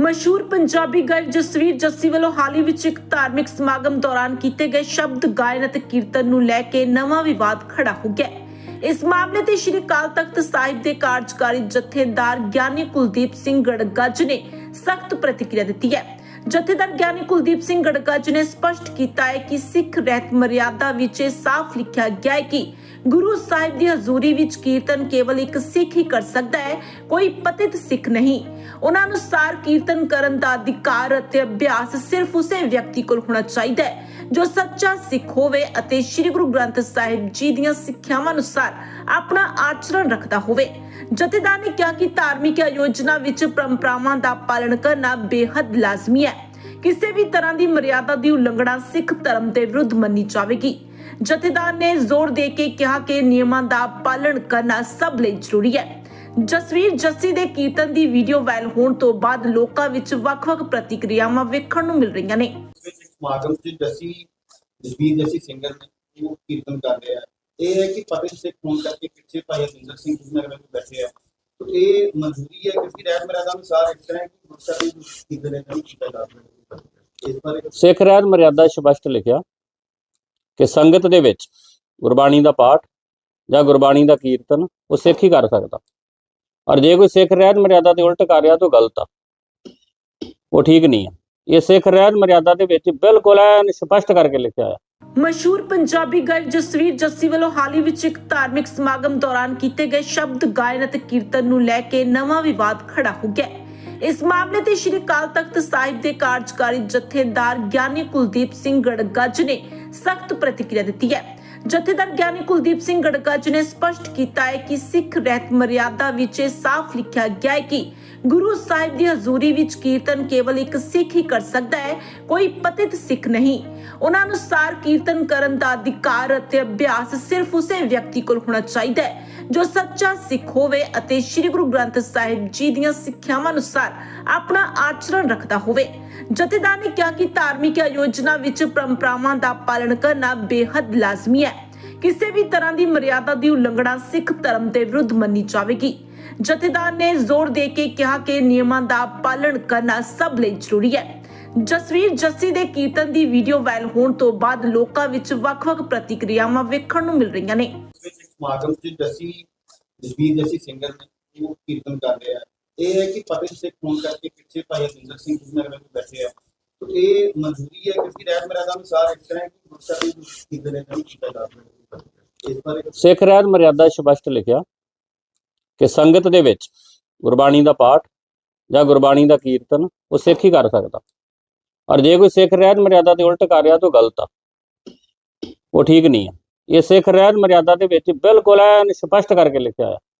ਮਸ਼ਹੂਰ ਪੰਜਾਬੀ ਗਾਇਕ ਜਸਵੀਰ ਜੱਸੀ ਵੱਲੋਂ ਹਾਲ ਹੀ ਵਿੱਚ ਇੱਕ ਧਾਰਮਿਕ ਸਮਾਗਮ ਦੌਰਾਨ ਕੀਤੇ ਗਏ ਸ਼ਬਦ ਗਾਇਨ ਅਤੇ ਕੀਰਤਨ ਨੂੰ ਲੈ ਕੇ ਨਵਾਂ ਵਿਵਾਦ ਖੜਾ ਹੋ ਗਿਆ ਇਸ ਮਾਮਲੇ ਤੇ ਸ਼੍ਰੀ ਅਕਾਲ ਤਖਤ ਸਾਹਿਬ ਦੇ ਕਾਰਜਕਾਰੀ ਜਥੇਦਾਰ ਗਿਆਨੀ ਕੁਲਦੀਪ ਸਿੰਘ ਗੜਗੱਜ ਨੇ ਸਖਤ ਪ੍ਰਤੀਕਿਰਿਆ ਦਿੱਤੀ ਹੈ। ਜਥੇਦਾਰ ਗਿਆਨੀ ਕੁਲਦੀਪ ਸਿੰਘ ਗੜਗੱਜ ਨੇ ਸਪਸ਼ਟ ਕੀਤਾ ਹੈ ਕਿ ਸਿੱਖ ਰਹਿਤ ਮਰਿਆਦਾ ਵਿੱਚ ਸਾਫ਼ ਲਿਖਿਆ ਗਿਆ ਹੈ ਕਿ ਗੁਰੂ ਸਾਹਿਬ ਦੀ ਹਜ਼ੂਰੀ ਵਿੱਚ ਕੀਰਤਨ ਕੇਵਲ ਇੱਕ ਸਿੱਖ ਹੀ ਕਰ ਸਕਦਾ ਹੈ, ਕੋਈ ਪਤਿਤ ਸਿੱਖ ਨਹੀਂ। ਉਹਨਾਂ ਅਨੁਸਾਰ ਕੀਰਤਨ ਕਰਨ ਦਾ ਅਧਿਕਾਰ ਅਤੇ ਅਭਿਆਸ ਸਿਰਫ ਉਸੇ ਵਿਅਕਤੀ ਕੋਲ ਹੋਣਾ ਚਾਹੀਦਾ ਹੈ, ਜੋ ਸੱਚਾ ਸਿੱਖ ਹੋਵੇ ਅਤੇ ਸ੍ਰੀ ਗੁਰੂ ਗ੍ਰੰਥ ਸਾਹਿਬ ਜੀ ਦੀਆਂ ਸਿੱਖਿਆਵਾਂ ਅਨੁਸਾਰ ਆਪਣਾ ਆਚਰਣ ਰੱਖਦਾ ਹੋਵੇ। ਜਥੇਦਾਰ ਨੇ ਕਿਹਾ ਕਿ ਧਾਰਮਿਕ ਆਯੋਜਨਾ ਵਿੱਚ ਪਰੰਪਰਾਵਾਂ ਦਾ ਪਾਲਣ ਕਰਨਾ ਬੇहद ਲਾਜ਼ਮੀ ਹੈ। ਕਿਸੇ ਵੀ ਤਰ੍ਹਾਂ ਦੀ ਮਰਿਆਦਾ ਦੀ ਉਲੰਘਣਾ ਸਿੱਖ ਧਰਮ ਦੇ ਵਿਰੁੱਧ ਮੰਨੀ ਜਾਵੇਗੀ। ਜਥੇਦਾਰ ਨੇ ਜ਼ੋਰ ਦੇ ਕੇ ਕਿਹਾ ਕਿ ਨਿਯਮਾਂ ਦਾ ਪਾਲਣ ਕਰਨਾ ਸਭ ਲਈ ਜ਼ਰੂਰੀ ਹੈ। ਜਸਵੀਰ ਜੱਸੀ ਦੇ ਕੀਰਤਨ ਦੀ ਵੀਡੀਓ ਵਾਇਰਲ ਹੋਣ ਤੋਂ ਬਾਅਦ ਲੋਕਾਂ ਵਿੱਚ ਵੱਖ-ਵੱਖ ਪ੍ਰਤੀਕਿਰਿਆਵਾਂ ਵੇਖਣ ਨੂੰ ਮਿਲ ਰਹੀਆਂ ਨੇ। ਸਮਾਗਮ ਚ ਜੱਸੀ, ਜਸਵੀਰ ਜੱਸੀ ਸਿੰਗਰ ਨੇ ਉਹ ਕੀਰਤਨ ਕਰ ਰਿਹਾ ਹੈ ਇਹ ਹੈ ਕਿ ਪਤਿਤ ਸਿੱਖ ਹੋਣ ਕਰਕੇ ਪਿੱਛੇ ਭਾਈ ਅਜਿੰਦਰ ਸਿੰਘ ਜੀ ਵਿੱਚ ਬੈਠੇ ਆ। तो ਇਹ ਮਨਜ਼ੂਰੀ ਹੈ ਕਿਉਂਕਿ ਰਹਿਤ ਮਰਿਆਦਾ ਅਨੁਸਾਰ ਇਸ ਤਰ੍ਹਾਂ ਕਿ ਗੁਰਸਾ ਦੀ ਕੀਰਤਨ ਇਹਨਾਂ ਕੀਤਾ ਜਾ ਸਕਦਾ। ਸਿੱਖ ਰਹਿਤ ਮਰਿਆਦਾ ਸਪਸ਼ਟ ਲਿਖਿਆ ਕਿ ਸੰਗਤ ਦੇ ਵਿੱਚ ਗੁਰਬਾਣੀ ਦਾ ਪਾਠ ਜਾਂ ਗੁਰਬਾਣੀ ਦਾ ਕੀਰਤਨ ਉਹ ਸਿੱਖ ਹੀ ਕਰ ਸਕਦਾ। ਔਰ ਜੇ ਕੋਈ ਸਿੱਖ ਰਹਿਤ ਮਰਿਆਦਾ ਦੇ ਉਲਟ ਕਰ ਰਿਹਾ ਤਾਂ ਉਹ ਗਲਤ ਆ। ਉਹ ਠੀਕ ਨਹੀਂ ਆ। ਇਹ ਸਿੱਖ ਰਹਿਤ ਮਰਿਆਦਾ ਦੇ ਵਿੱਚ ਬਿਲਕੁਲ ਐਨ ਸਪਸ਼ਟ ਕਰਕੇ ਲਿਖਿਆ ਹੈ ਮਸ਼ਹੂਰ ਪੰਜਾਬੀ ਗਾਇਕ ਜਸਵੀਰ ਜੱਸੀ ਵੱਲੋਂ ਹਾਲ ਹੀ ਵਿੱਚ ਇੱਕ ਧਾਰਮਿਕ ਸਮਾਗਮ ਦੌਰਾਨ ਕੀਤੇ ਗਏ ਸ਼ਬਦ ਗਾਇਨ ਅਤੇ ਕੀਰਤਨ ਨੂੰ ਲੈ ਕੇ ਨਵਾਂ ਵਿਵਾਦ ਖੜਾ ਹੋ ਗਿਆ ਇਸ ਮਾਮਲੇ ਤੇ ਸ਼੍ਰੀ ਅਕਾਲ ਤਖਤ ਸਾਹਿਬ ਦੇ ਕਾਰਜਕਾਰੀ ਜਥੇਦਾਰ ਗਿਆਨੀ ਕੁਲਦੀਪ ਸਿੰਘ ਗੜਗੱਜ ਨੇ ਸਖਤ ਪ੍ਰਤੀਕਿਰਿਆ ਦਿੱਤੀ ਹੈ। ਜਥੇਦਾਰ ਗਿਆਨੀ ਕੁਲਦੀਪ ਸਿੰਘ ਗੜਗੱਜ ਨੇ ਸਪਸ਼ਟ ਕੀਤਾ ਹੈ ਕਿ ਸਿੱਖ ਰਹਿਤ ਮਰਿਆਦਾ ਵਿੱਚ ਸਾਫ਼ ਲਿਖਿਆ ਗਿਆ ਹੈ ਕਿ ਗੁਰੂ ਸਾਹਿਬ ਦੀ ਹਜ਼ੂਰੀ ਵਿੱਚ ਕੀਰਤਨ ਕੇਵਲ ਇੱਕ ਸਿੱਖ ਹੀ ਕਰ ਸਕਦਾ ਹੈ, ਕੋਈ ਪਤਿਤ ਸਿੱਖ ਨਹੀਂ। ਉਹਨਾਂ ਅਨੁਸਾਰ ਕੀਰਤਨ ਕਰਨ ਦਾ ਅਧਿਕਾਰ ਅਤੇ ਅਭਿਆਸ ਸਿਰਫ ਉਸੇ ਵਿਅਕਤੀ ਕੋਲ ਹੋਣਾ ਚਾਹੀਦਾ ਹੈ ਜੋ ਸੱਚਾ ਸਿੱਖ ਹੋਵੇ ਅਤੇ ਸ੍ਰੀ ਗੁਰੂ ਗ੍ਰੰਥ ਸਾਹਿਬ ਜੀ ਦੀਆਂ ਸਿੱਖਿਆਵਾਂ ਅਨੁਸਾਰ ਆਪਣਾ ਆਚਰਣ ਰੱਖਦਾ ਹੋਵੇ। ਜਥੇਦਾਰ ਨੇ ਕਿਹਾ ਕਿ ਧਾਰਮਿਕ ਆਯੋਜਨਾ ਵਿੱਚ ਪਰੰਪਰਾਵਾਂ ਦਾ ਪਾਲਣ ਕਰਨਾ ਬੇहद ਲਾਜ਼ਮੀ ਹੈ। ਕਿਸੇ ਵੀ ਤਰ੍ਹਾਂ ਦੀ ਮਰਿਆਦਾ ਦੀ ਉਲੰਘਣਾ ਸਿੱਖ ਧਰਮ ਦੇ ਵਿਰੁੱਧ ਮੰਨੀ ਜਾਵੇਗੀ। ਜਥੇਦਾਰ ਨੇ ਜ਼ੋਰ ਦੇ ਕੇ ਕਿਹਾ ਕਿ ਨਿਯਮਾਂ ਦਾ ਪਾਲਣ ਕਰਨਾ ਸਭ ਲਈ ਜ਼ਰੂਰੀ ਹੈ। ਜਸਵੀਰ ਜੱਸੀ ਦੇ ਕੀਰਤਨ ਦੀ ਵੀਡੀਓ ਵਾਇਰਲ ਹੋਣ ਤੋਂ ਬਾਅਦ ਲੋਕਾਂ ਵਿੱਚ ਵੱਖ-ਵੱਖ ਪ੍ਰਤੀਕਿਰਿਆਵਾਂ ਵੇਖਣ ਨੂੰ ਮਿਲ ਰਹੀਆਂ ਨੇ। ਸਮਾਗਮ ਚ ਜੱਸੀ, ਜਸਵੀਰ ਜੱਸੀ ਸਿੰਗਰ ਨੇ ਉਹ ਕੀਰਤਨ ਕਰ ਰਿਹਾ ਇਹ ਹੈ ਕਿ ਪਤਿਤ ਸਿੱਖ ਹੋਣ ਕਰਕੇ ਪਿੱਛੇ ਭਾਈ ਅਜਿੰਦਰ ਸਿੰਘ ਜੀ ਨਗਰ ਬੈਠੇ ਆ। तो ਇਹ ਮਨਜ਼ੂਰੀ ਹੈ ਕਿਉਂਕਿ ਰਹਿਤ ਮਰਿਆਦਾ ਅਨੁਸਾਰ ਇਸ ਤਰ੍ਹਾਂ ਕਿ ਗੁਰਸਾ ਦੀ ਕੀਰਤਨ ਇਹਨਾਂ ਨੂੰ ਕੀਤਾ ਜਾ ਸਕਦਾ ਸਿੱਖ ਰਹਿਤ ਮਰਿਆਦਾ ਸਪਸ਼ਟ ਲਿਖਿਆ ਕਿ ਸੰਗਤ ਦੇ ਵਿੱਚ ਗੁਰਬਾਣੀ ਦਾ ਪਾਠ ਜਾਂ ਗੁਰਬਾਣੀ ਦਾ ਕੀਰਤਨ ਉਹ ਸਿੱਖ ਹੀ ਕਰ ਸਕਦਾ। ਔਰ ਜੇ ਕੋਈ ਸਿੱਖ ਰਹਿਤ ਮਰਿਆਦਾ ਦੇ ਉਲਟ ਕਰ ਰਿਹਾ ਤਾਂ ਉਹ ਗਲਤ ਆ। ਉਹ ਠੀਕ ਨਹੀਂ ਆ। ਇਹ ਸਿੱਖ ਰਹਿਤ ਮਰਿਆਦਾ ਦੇ ਵਿੱਚ ਬਿਲਕੁਲ ਐਨ ਸਪਸ਼ਟ ਕਰਕੇ ਲਿਖਿਆ ਹੋਇਆ।